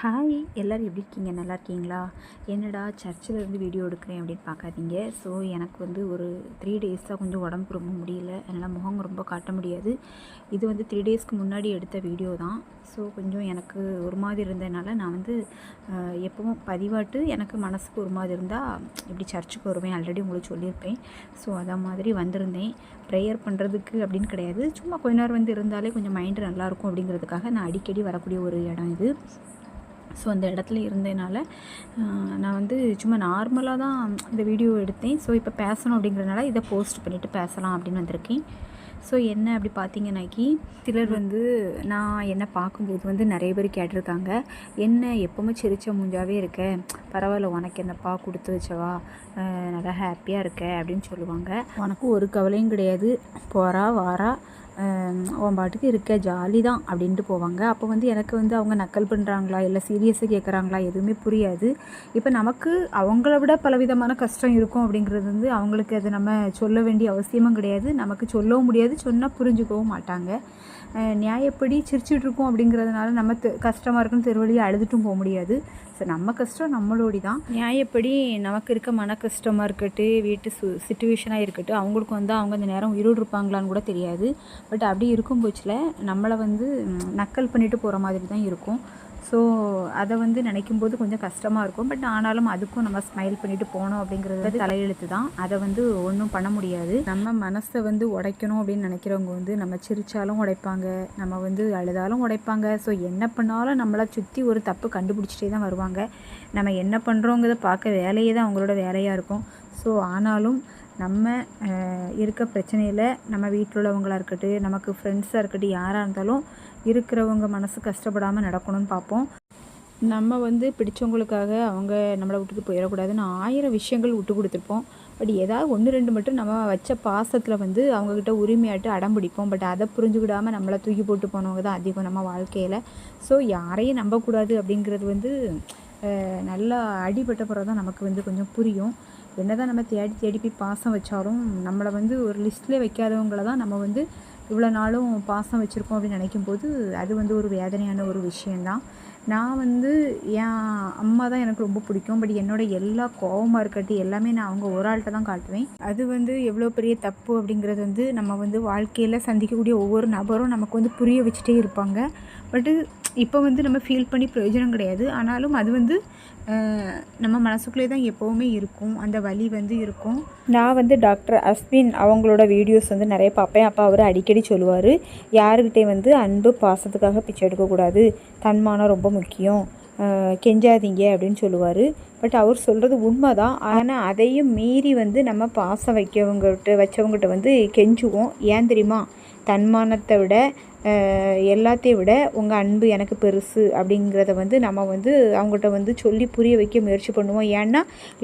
Hi எல்லோரும் எப்படி இருக்கீங்க? நல்லா இருக்கீங்களா? என்னடா சர்ச்சில் இருந்து வீடியோ எடுக்கிறேன் அப்படின்னு பார்க்காதீங்க. ஸோ எனக்கு வந்து ஒரு த்ரீ டேஸாக கொஞ்சம் உடம்பு ரொம்ப முடியல. அதனால் முகம் ரொம்ப காட்ட முடியாது. இது வந்து த்ரீ டேஸ்க்கு முன்னாடி எடுத்த வீடியோ தான். ஸோ கொஞ்சம் எனக்கு ஒரு மாதிரி இருந்ததுனால நான் வந்து எப்பவும் பதிவாட்டு எனக்கு மனசுக்கு ஒரு மாதிரி இருந்தால் இப்படி சர்ச்சுக்கு வருவேன். ஆல்ரெடி உங்களுக்கு சொல்லியிருப்பேன். ஸோ அதை மாதிரி வந்திருந்தேன். ப்ரேயர் பண்ணுறதுக்கு அப்படின்னு கிடையாது. சும்மா கொஞ்ச நேரம் வந்து இருந்தாலே கொஞ்சம் மைண்டு நல்லாயிருக்கும் அப்படிங்கிறதுக்காக நான் அடிக்கடி வரக்கூடிய ஒரு இடம் இது. ஸோ அந்த இடத்துல இருந்ததுனால நான் வந்து சும்மா நார்மலாக தான் இந்த வீடியோ எடுத்தேன். ஸோ இப்போ பேசணும் அப்படிங்கிறதுனால இதை போஸ்ட் பண்ணிவிட்டு பேசலாம் அப்படின்னு வந்திருக்கேன். ஸோ என்ன அப்படி பார்த்தீங்கன்னாக்கி சிலர் வந்து நான் என்ன பார்க்கும்போது வந்து நிறைய பேர் கேட்டிருக்காங்க. என்ன எப்போவுமே சிரிச்ச மூஞ்சாவே இருக்க. பரவாயில்ல உனக்கு என்னப்பா கொடுத்து வச்சவா? நல்லா ஹாப்பியாக இருக்க. அப்படின்னு சொல்லுவாங்க. உனக்கு ஒரு கவலையும் கிடையாது. போகிறா வாரா. அவன் உன் பாட்டுக்கு இருக்க ஜாலி தான் அப்படின்ட்டு போவாங்க. அப்போ வந்து எனக்கு வந்து அவங்க நக்கல் பண்ணுறாங்களா இல்லை சீரியஸாக கேட்குறாங்களா எதுவுமே புரியாது. இப்போ நமக்கு அவங்கள விட பலவிதமான கஷ்டம் இருக்கும் அப்படிங்கிறது வந்து அவங்களுக்கு அதை நம்ம சொல்ல வேண்டிய அவசியமும் கிடையாது. நமக்கு சொல்லவும் முடியாது சொன்னால் புரிஞ்சுக்கவும் மாட்டாங்க. நியாயப்படி சிரிச்சிட்ருக்கோம் அப்படிங்கிறதுனால நம்ம தெ- கஷ்டமாக இருக்குன்னு தெருவழியாக அழுதுட்டும் போக முடியாது. ஸோ நம்ம கஷ்டம் நம்மளோடி தான். நியாயப்படி நமக்கு இருக்க மன கஷ்டமாக இருக்கட்டும் வீட்டு சு சுச்சுவேஷனாக இருக்கட்டும் அவங்களுக்கு வந்து அவங்க அந்த நேரம் உயிரோடு இருப்பாங்களான்னு கூட தெரியாது. பட் அப்படி இருக்கும் போச்சில் நம்மளை வந்து நக்கல் பண்ணிட்டு போகிற மாதிரி தான் இருக்கும். ஸோ அதை வந்து நினைக்கும் போது கொஞ்சம் கஷ்டமாக இருக்கும். பட் ஆனாலும் அதுக்கும் நம்ம ஸ்மைல் பண்ணிட்டு போனோம் அப்படிங்கிறது வந்து தலையெழுத்து தான் அதை வந்து ஒன்றும் பண்ண முடியாது. நம்ம மனசை வந்து உடைக்கணும் அப்படின்னு நினைக்கிறவங்க வந்து நம்ம சிரிச்சாலும் உடைப்பாங்க. நம்ம வந்து அழுதாலும் உடைப்பாங்க. ஸோ என்ன பண்ணாலும் நம்மளை சுற்றி ஒரு தப்பு கண்டுபிடிச்சிட்டே தான் வருவாங்க. நம்ம என்ன பண்ணுறோங்கிறத பார்க்க வேலையே தான் அவங்களோட வேலையாக இருக்கும். ஸோ ஆனாலும் நம்ம இருக்க பிரச்சனையில் நம்ம வீட்டில் உள்ளவங்களாக இருக்கட்டும் நமக்கு ஃப்ரெண்ட்ஸாக இருக்கட்டும் யாராக இருந்தாலும் இருக்கிறவங்க மனசு கஷ்டப்படாமல் நடக்கணும்னு பார்ப்போம். நம்ம வந்து பிடிச்சவங்களுக்காக அவங்க நம்மளை விட்டுட்டு போயிடக்கூடாதுன்னு ஆயிரம் விஷயங்கள் விட்டு கொடுத்துருப்போம். பட் ஏதாவது ஒன்று ரெண்டு மட்டும் நம்ம வச்ச பாசத்தில் வந்து அவங்கக்கிட்ட உரிமையாட்டு அடம் பிடிப்போம். பட் அதை புரிஞ்சுக்கிடாமல் நம்மளை தூக்கி போட்டு போனவங்க தான் அதிகம் நம்ம வாழ்க்கையில். ஸோ யாரையும் நம்பக்கூடாது அப்படிங்கிறது வந்து நல்லா அடிபட்ட பிறகு தான் நமக்கு வந்து கொஞ்சம் புரியும். என்ன தான் நம்ம தேடி தேடி போய் பாசம் வச்சாலும் நம்மளை வந்து ஒரு லிஸ்ட்லேயே வைக்காதவங்கள தான் நம்ம வந்து இவ்வளோ நாளும் பாசம் வச்சுருக்கோம் அப்படின்னு நினைக்கும் போது அது வந்து ஒரு வேதனையான ஒரு விஷயந்தான் நான் வந்து என் அம்மா தான் எனக்கு ரொம்ப பிடிக்கும். பட் என்னோட எல்லா கோவமாக இருக்கட்டும் எல்லாமே நான் அவங்க ஒரு ஆள்கிட்ட தான் காட்டுவேன். அது வந்து எவ்வளோ பெரிய தப்பு அப்படிங்கிறது வந்து நம்ம வந்து வாழ்க்கையில் சந்திக்கக்கூடிய ஒவ்வொரு நபரும் நமக்கு வந்து புரிய வச்சுட்டே இருப்பாங்க. பட்டு இப்போ வந்து நம்ம ஃபீல் பண்ணி பிரயோஜனம் கிடையாது. ஆனாலும் அது வந்து நம்ம மனசுக்குள்ளே தான் எப்போவுமே இருக்கும். அந்த வலி வந்து இருக்கும். நான் வந்து டாக்டர் அஸ்வின் அவங்களோட வீடியோஸ் வந்து நிறைய பார்ப்பேன். அப்போ அவர் அடிக்கடி சொல்லுவார் யாருக்கிட்டே வந்து அன்பு பாசத்துக்காக பிச்சை எடுக்கக்கூடாது. தன்மானம் ரொம்ப முக்கியம். கெஞ்சாதீங்க அப்படின்னு சொல்லுவார். பட் அவர் சொல்கிறது உண்மை தான் ஆனால் அதையும் மீறி வந்து நம்ம பாசம் வைக்கவங்ககிட்ட வச்சவங்ககிட்ட வந்து கெஞ்சுவோம். ஏன் தெரியுமா? தன்மானத்தை விட எல்லாத்தையும் விட உங்கள் அன்பு எனக்கு பெருசு அப்படிங்கிறத வந்து நம்ம வந்து அவங்ககிட்ட வந்து சொல்லி புரிய வைக்க முயற்சி பண்ணுவோம். ஏன்னா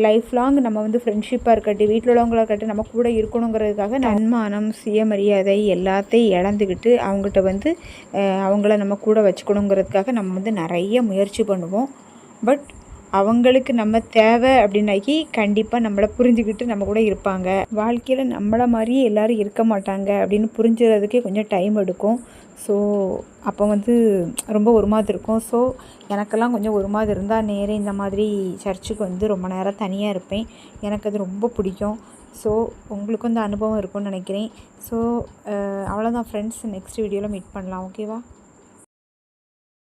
லைஃப் லாங் நம்ம வந்து ஃப்ரெண்ட்ஷிப்பாக இருக்கட்டும் வீட்டில் உள்ளவங்களா இருக்கட்டும் நம்ம கூட இருக்கணுங்கிறதுக்காக நன்மானம் சுயமரியாதை எல்லாத்தையும் இழந்துக்கிட்டு அவங்ககிட்ட வந்து அவங்கள நம்ம கூட வச்சுக்கணுங்கிறதுக்காக நம்ம வந்து நிறைய முயற்சி பண்ணுவோம். பட் அவங்களுக்கு நம்ம தேவை அப்படின்னாக்கி கண்டிப்பாக நம்மளை புரிஞ்சுக்கிட்டு நம்ம கூட இருப்பாங்க. வாழ்க்கையில் நம்மளை மாதிரியே எல்லாரும் இருக்க மாட்டாங்க அப்படின்னு புரிஞ்சுறதுக்கே கொஞ்சம் டைம் எடுக்கும். ஸோ அப்போ வந்து ரொம்ப ஒரு மாதிரி இருக்கும். ஸோ எனக்கெல்லாம் கொஞ்சம் ஒரு மாதிரி இருந்தால் நேரே இந்த மாதிரி சர்ச்சுக்கு வந்து ரொம்ப நேரம் தனியாக இருப்பேன். எனக்கு அது ரொம்ப பிடிக்கும். ஸோ உங்களுக்கும் இந்த அனுபவம் இருக்கும்னு நினைக்கிறேன். ஸோ அவ்வளோதான் ஃப்ரெண்ட்ஸ் நெக்ஸ்ட் வீடியோவில் மீட் பண்ணலாம். ஓகேவா